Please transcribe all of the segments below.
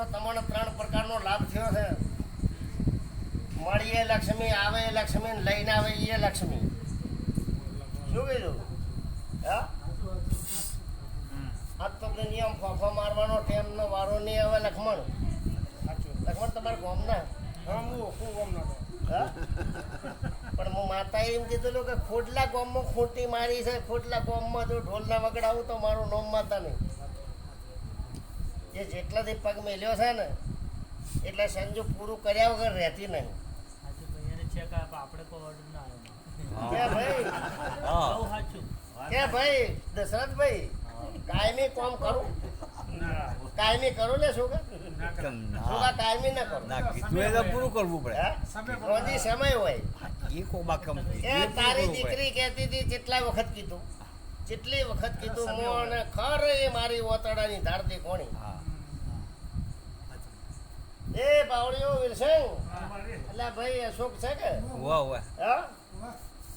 તો તમને ત્રણ પ્રકારનો લાભ થયો છે. મળીએ લક્ષ્મી આવે એ લક્ષ્મી લઈને આવે એ લક્ષ્મી. શું કીધું? હા? આજ તો નિયમ ફોફો મારવાનો ટેમનો વારો નહીં આવે લક્ષ્મણ લક્ષ્મણ તમારા ગોમના? હા હું હું ગમનો હા? પણ હું માતા એમ કીધેલું કે ખોટલા ગામમાં ખોટી મારી છે ખોટલા ગામમાં જો ઢોલના વગડાવું તો મારું નોમ માતા નહીં. એ જેટલાથી પગ મેલ્યો છે ને એટલે સંજુ પૂરું કર્યા વગર રહેતી નહીં. સાચું ભાઈ કાયમી કોમ કરું? કાયમી કરું ને શું શું ના કાયમી ના કરું? કીધું પૂરું કરવું પડે? રોજી સમય હોય. એ કોબા કમ એ તારી દીકરી કહેતી હતી જેટલા વખત કીધું જેટલી વખત કીધું મોને ખર એ મારી ઓતડાની ધારતી કોણી. હા. એ બાવળીઓ વિરસંગ એટલે ભાઈ અશોક છે કે? વાહ વાહ. હા?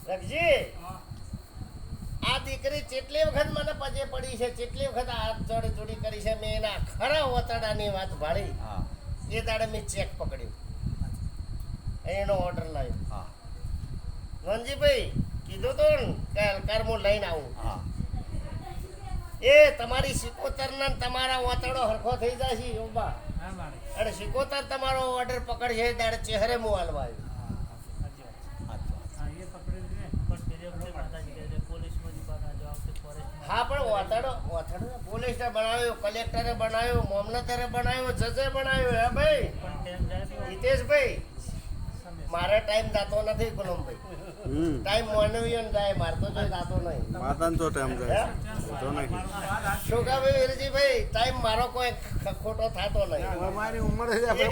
રખજી આ દીકરી કેટલી વખત મને પજે પડી છે કેટલી વખત હાથ જોડી જોડી કરી છે મેં એના ખરા ઓતડાની વાત ભાળી. હા. એ દાડે મેં ચેક પકડ્યો. એનો ઓર્ડર લાવ્યો. હા. વનજીભાઈ કીધું તો ને કે હું લઈને આવું. હા. એ તમારી સિકોતર ને તમારા વાતડો હરખો થઈ જાય છે યોબા. અને સિકોતર તમારો ઓર્ડર પકડશે ત્યારે ચહેરે મો હાલવા. હા. પણ પેલી વખતે પોલીસને બનાવ્યો કલેક્ટરે બનાવ્યો મામલતદારે બનાવ્યો જજે બનાવ્યો હે ભાઈ? હિતેશભાઈ મારે ટાઈમ જાતો નથી ગુલામભાઈ ટાઈમ માનવીય ને મારતો જોઈ જાતો નહીં. માતાને તો ટાઈમ જાય તો નહીં. વીરજીભાઈ ટાઈમ મારો કોઈ ખોટો થતો નહીં. અમારી ઉંમર છે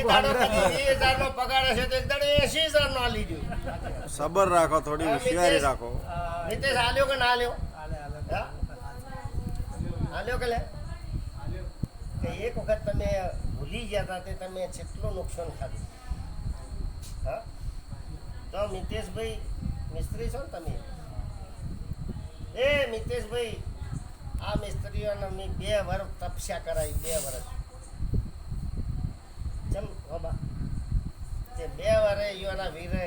પગાર હશે તો એસી સબર રાખો થોડી હોશિયારી રાખો. નીતેશ આલ્યો કે ના આલ્યો. આલ્યો કે લે? એક વખત તમે ભૂલી ગયા હતા તે તમે જેટલું નુકસાન ખાધું. હા? તો મિતેશભાઈ મિસ્ત્રી છો ને તમે? એ મિતેશભાઈ આ મિસ્ત્રીઓને મેં બે વર્ષ તપસ્યા કરાવી બે વર્ષ. ચમ બાબા તે બે વરે યુવાના વીરે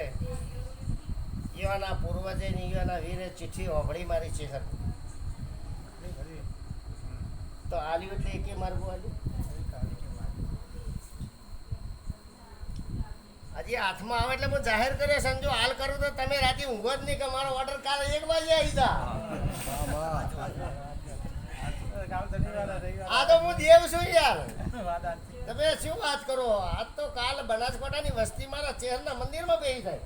યુવાના પૂર્વજે ની યુવાના વીરે ચિઠ્ઠી ઓભળી મારી છે સર. તો આલ્યું એટલે એકે માર્ગો આલ્યું? હજી હાથમાં આવે એટલે હું જાહેર કર્યો સમજો હાલ કરું તો તમે રાતે ઊંઘો જ નહીં કે મારો ઓર્ડર કાલ એક વાગે આવી જા. આ તો હું દેવ છું યાર. તમે શું વાત કરો? આજ તો કાલ બનાસકાંઠાની વસ્તી મારા મંદિર મંદિરમાં બેસી થાય.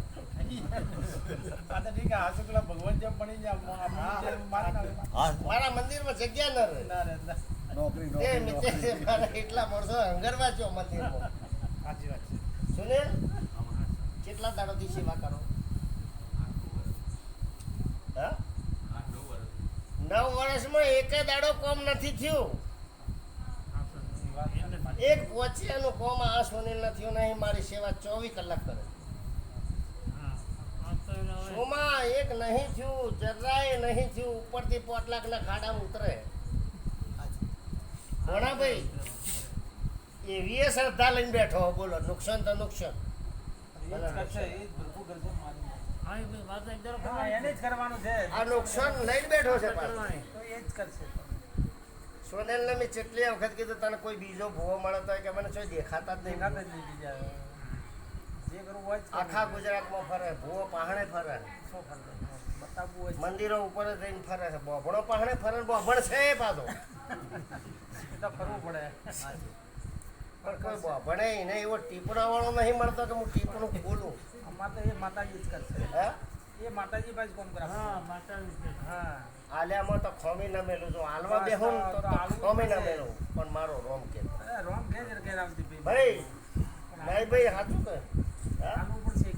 હા મારા મંદિરમાં જગ્યા ન રહે. નોકરી મારા એટલા વર્ષો હંગરવા છો મંદિરમાં. સાચી વાત છે. સુનિલ? કેટલા દાડોથી સેવા કરો? નવ વર્ષમાં એક દાડો કોમ નથી થયું. એક પોચિયાનું કોમ આ સુનિલ નથી નહીં, મારી સેવા ચોવીસ કલાક કરે. સોમાં એક નહીં થયું, જરાય નહીં થયું, ઉપરથી પોટલાકના ખાડામાં ઉતરે. ભણાભાઈ એવી એ શ્રદ્ધા લઈને બેઠો, બોલો, નુકસાન તો નુકસાન. આ નુકસાન લઈને બેઠો છે કરશે સોનેલને મેં કેટલી વખત કીધું તને કોઈ બીજો ભૂવો મળતો હોય કે મને દેખાતા જ નહીં. દેખાતા જ નહીં બીજા. જે કરવું હોય આખા ગુજરાતમાં ફરે ભૂવો પહાણે ફરે. શું ફરે મંદિરો ઉપર જઈને ફરે છે. બોભણો પહાણે ફરે ને બોભણ છે એ પાછો ફરવું પડે. પણ કોઈ બોભણે એને એવો ટીપણા વાળો નહીં મળતો કે હું ટીપણું ખોલું. અમાર તો એ માતાજી જ કરશે. હે? એ માતાજી પાસે કોમ કરે હા, માતાજી હા. આલ્યામાં તો ખોમી ન મેલું છું. હાલવા બેહું ને તો ખોમી ન મેલું પણ મારો રોમ કે રોમ ભાઈ. ભાઈ નહીં ભાઈ સાચું કે.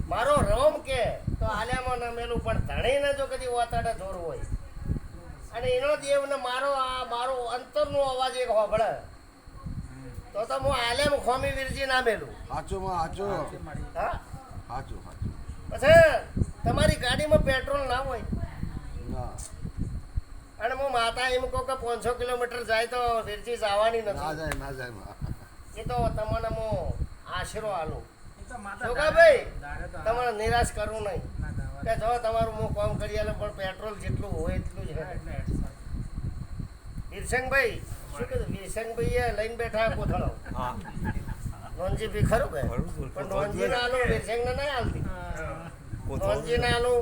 મારો રોમ કે તો આલ્યામાં ના મેલું પણ ધણીને જો કદી વાતાડે જોર હોય. અને એનો દેવ ને મારો આ મારો અંતરનો અવાજ એક હોભળે. તો તો હું આલેમ ખોમી વીરજી ના મેલું સાચું માં સાચું હા? સાચું સાચું પછી તમારી ગાડીમાં પેટ્રોલ ના હોય? ના. અને હું માતા એમ કહું કે પાંચસો કિલોમીટર જાય તો વિરજી જવાની ના નથી જાય ના જાય એ તો તમને હું આશરો આલો. તો તમારે નિરાશ કરવું નહીં. ના, ના, કે જો તમારું હું કામ કરી આલો પણ પેટ્રોલ જેટલું હોય એટલું જ હા, હે. એટલે વીરસંગભાઈ શું કીધું? વીરસંગભાઈએ લઈને બેઠા કોથળો. હા. નોનજી ભી ખરું કે? ખરું, ખરું. પણ નોનજી ના આલું વીરસંગને નહીં આલતી. નોનજી ના આલું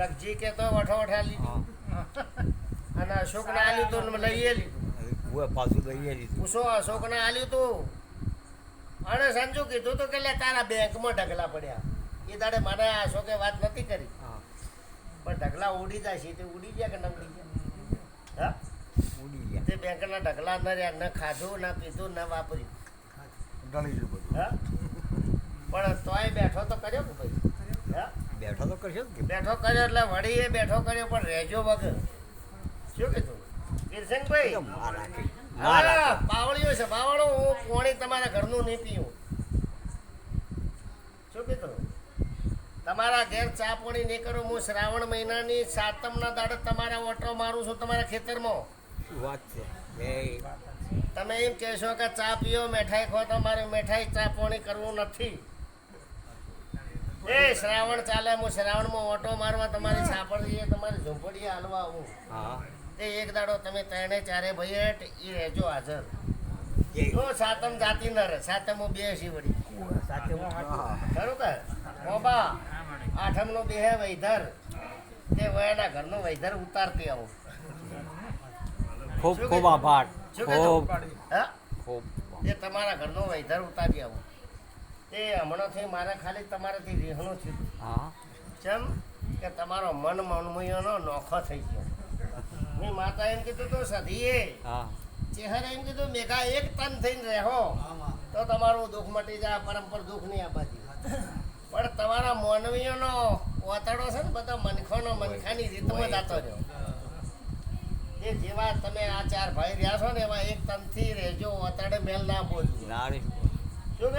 રગજી કે તો વઠો વઠા લીધી. અને અશોક ને આલ્યું તો લઈએ લીધું પાછું દઈએ દીધું પૂછો અશોક ને આલ્યું તું? અને સંજુ કીધું તો કે લે તારા બેંકમાં ઢગલા પડ્યા. એ દાડે મને અશોકે વાત નથી કરી. હા. પણ ઢગલા ઉડી જાય છે તે ઉડી ગયા કે નમડી ગયા? હા? ઉડી ગયા તે બેંકના ઢગલા ન રહ્યા ન ખાધું ના પીધું ન વાપર્યું. ઢળી ગયું બધું. હા? પણ તોય બેઠો તો કર્યો કે ભાઈ? હા? બેઠો તો કરશો કે. બેઠો કર્યો એટલે વળી એ બેઠો કર્યો પણ રહેજો વગર. શું કીધું? કિરસનભાઈ પાવળીઓ છે પાવળો હું પોણી તમારા ઘરનું નહીં પીવું. શું કીધું? તમારા ઘેર ચા પોણી નહીં કરું હું શ્રાવણ મહિનાની સાતમના દાડે તમારા ઓટો મારું છું તમારા ખેતરમાં. વાત છે. તમે એમ કહેશો કે ચા પીઓ મીઠાઈ ખો તો મારે મીઠાઈ ચા પોણી કરવું નથી. એ શ્રાવણ ચાલે હું શ્રાવણમાં ઓટો મારવા તમારી સાપડીએ તમારી ઝૂંપડીએ હાલવા આવું. તે એક દાડો તમે ત્રણે ચારે ભાઈ એ રહેજો હાજર. જે જો સાતમ જાતિ ન રહે સાતમ હું બે સી વળી સાથે હું. હા ખરું કે? મોબા આઠમ નો બેહે વૈધર. તે વયાના ઘરનો વૈધર ઉતારતી આવું. ખૂબ ખૂબ આભાર. ખૂબ. ખૂબ. એ તમારા ઘરનો વૈધર ઉતારી આવો. એ હમણાંથી મારે ખાલી તમારાથી રહેણું છે હા. ચમ કે તમારો મન મનમયનો નોખો થઈ ગયો. મેં માતા એમ કીધું તો સધીએ હા. ચહેરે એમ કીધું મેઘા એક તન થઈને રહો તો તમારું દુઃખ મટી જાય પરંપર દુઃખ નહીં આબાજી પણ તમારા માનવીઓનો ઓતડો છે ને બધા મનખોનો મનખાની રીતમાં જતો રહ્યો. એ જેવા તમે આ ચાર ભાઈ રહ્યા છો ને એમાં એક તનથી રહેજો ઓતડે મેલ ના બોલજો. શું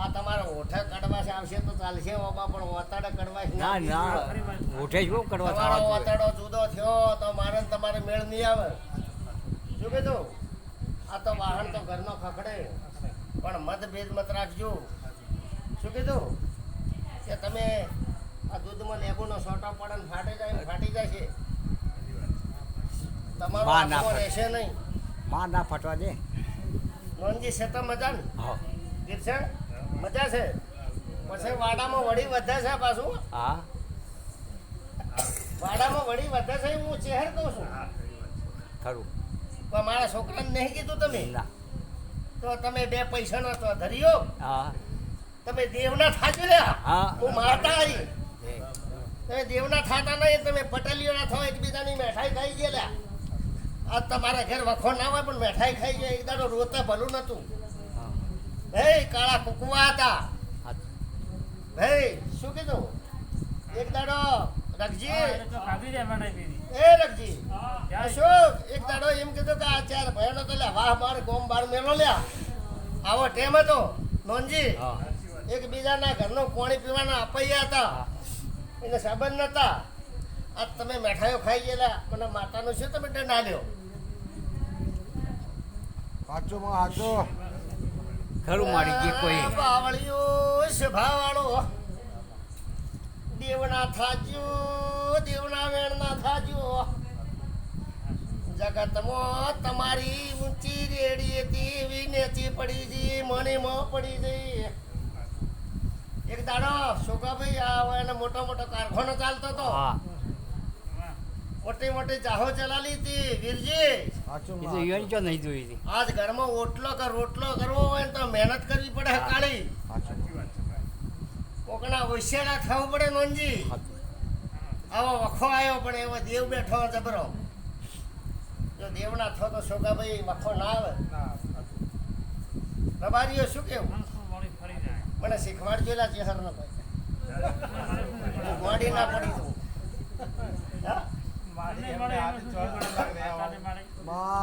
આ તમારા ઓઠે કડવાશ આવશે તો ચાલશે ઓમાં પણ ઓતડે કડવાશ ના ના ના. ઉઠે શું તમારો થવા જુદો થયો તો મારે ને તમારે મેળ નહીં આવે. શું કીધું આ તો વાહન તો ઘરનો ખખડે પણ મતભેદ મત રાખજો. શું કીધું કે તમે આ દૂધમાં લેબુનો સોટો પડે ને ફાટી જાય ફાટી જાય છે. તમારો ના રહેશે નહીં. માં ના ફટવા દે. નોંધજી છે તો મજા ને હા. ગીરસણ મજા છે? પછી વાડામાં વળી વધે છે પાછું? હા. વાડામાં વળી વધે છે હું ચહેર કહું છું. ખરું પણ મારા છોકરાને નહીં કીધું તમે? ના. તો તમે બે પૈસા નો તો ધર્યો. હા. તમે દેવના થાજો લ્યા હું. માતા આવી. તમે દેવના થાતા નહીં તમે પટેલીઓના થો એકબીજાની મેઠાઈ ખાઈ ગયેલા આ તમારા ઘેર વખો ના હોય પણ મેઠાઈ ખાઈ ગઈ એક દાડો રોતે ભલું નતું હા. કાળા કુકવા હતા. હે શું કીધું? એક દાડો પીધી. એ રખજી અશોક એક દાડો એમ કીધું કે આ ચાર ભાઈઓનો તો લ્યા વાહ માર ગોમ બાર મેલો લ્યા આવો ટેમ હતો નોનજી. હા. એકબીજાના ઘરનું પાણી પીવાના અપૈયા હતા. એને સંબંધ નતા આ તમે મેઠાઈઓ ખાઈ ગયેલા. મને માતાનું શું તમે ના આલ્યો સાચું માં સાચું ખરું મારી જે કોઈ. બાવળિયો સભાવાળો દેવના થાજો દેવના વેણના થાજો જગતમાં તમારી ઊંચી રેડી હતી વિનેતી પડી ગઈ મણીમાં પડી ગઈ. એક દાડો શોકાભાઈ આ એને મોટો મોટો કારખાનો ચાલતો હતો. હા. મોટી મોટી જાહો ચલાવી હતી. વીરજી માં ઈવન જો નહીં જોઈ હતી. આજ ઘરમાં ઓટલો કે રોટલો કરવો હોય તો મહેનત કરવી પડે કાળી. કોકના હોશિયારા થવું પડે નોનજી. આવો વખો આવ્યો પણ એવો દેવ બેઠો જબરો. જો દેવના થો તો શોકાભાઈ વખો ના આવે. રબારીઓ શું કેવું? મને શીખવાડજો એલા ચેહર નો ભાઈ હું ગોડી ના પડી દઉં હા? મને મળે એનું શું કરવાનું? તારે મળે.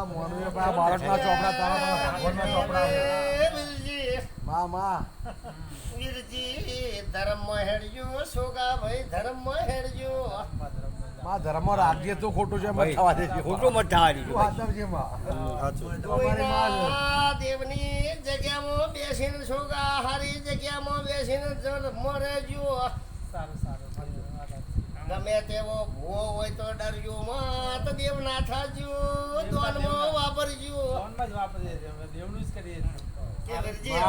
માં મોનવી પા બાળકના ચોપડા તારા મને ભગવાનના ચોપડા. એ વીરજી માં માં. વીરજી ધર્મ હેડજો સોગા ભાઈ ધર્મ હેડજો માં ધર્મ રાખજે તો ખોટું છે મત ભાઈ, થવા દેજે. ખોટું મત થવા દેજો તું ભાઈ. માં. તો અમારી માં છે. કોઈના દેવની જગ્યામાં બેસીને છોકરા હારી જગ્યામાં બેસીને જર મરે જુઓ સારું સારું સારું. વાત સાચી. ગમે તેવો ભૂવો હોય તો ડરજો મત દેવ ના થાજો દોનમાં વાપરજો. ફોનમાં જ વાપરજે દેવનું જ કરીએ કે વીરજી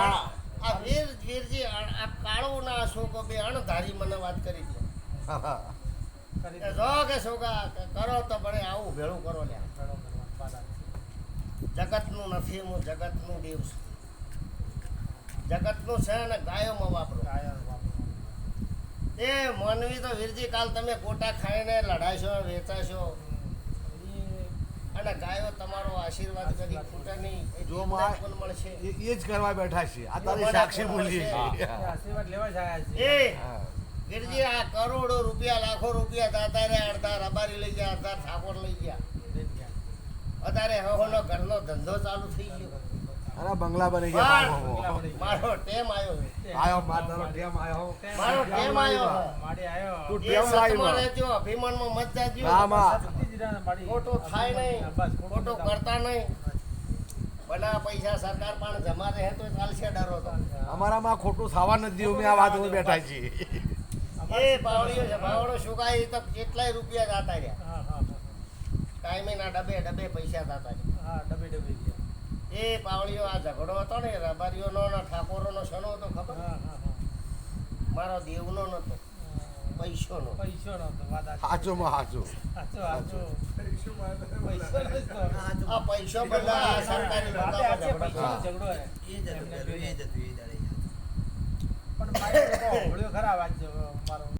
આ- વીર વીરજી આ કાળો ના શોકો બે અણધારી મને વાત કરી દે. જો કે છોકરા કરો તો ભલે આવું ભેળું કરો લે જગતનું નથી હું જગતનું દેવ છું. જગતનું છે ને ગાયોમાં વાપરો. ગાયો વાપરો. એ માનવી તો વીરજી કાલ તમે ગોટા ખાઈને લડાશો વેચાશો. અને ગાયો તમારો આશીર્વાદ કરી ખૂટે નહીં. જો મળશે. એ જ કરવા બેઠા છે આ તારી સાક્ષી બોલી છે. આશીર્વાદ લેવા જ છીએ. એ વીરજી આ કરોડો રૂપિયા લાખો રૂપિયા દાતા રે અડધા રબારી લઈ ગયા અડધા ઠાકોર લઈ ગયા. અત્યારે હવનો ઘરનો ધંધો ચાલુ થઈ ગયો. અરે બંગલા બની ગયા. મારો ટેમ આવ્યો આયો મારો ટેમ આવ્યો મારો ટેમ આવ્યો માડી આવ્યો તું ટેમમાં. રહેજો અભિમાનમાં મત જાજો ના માં. શક્તિ જ ના માડી. ખોટું થાય નહીં. ખોટો કરતા નહીં. બના પૈસા સરકાર પણ જમા રહે તો ચાલશે ડરો તો. અમારામાં ખોટું થવા નથી અમે આ વાત બેઠા છીએ. એ પાવડીઓ છે. પાવડો સુકાય તો કેટલાય રૂપિયા જાતા રહ્યા. હા, હા, હા. ડબે ડબે પૈસા જાતા રહ્યા. હા, ડબે ડબે. એ પાવળીઓ આ ઝઘડો હતો ને રબારીઓનો ને ઠાકોરોનો શનો હતો ખબર? હા, હા, હા. મારો દેવનો નતો પૈસોનો. પૈસો માં. આ બધા સરકારી ઝઘડો પણ મારે ખરા વાત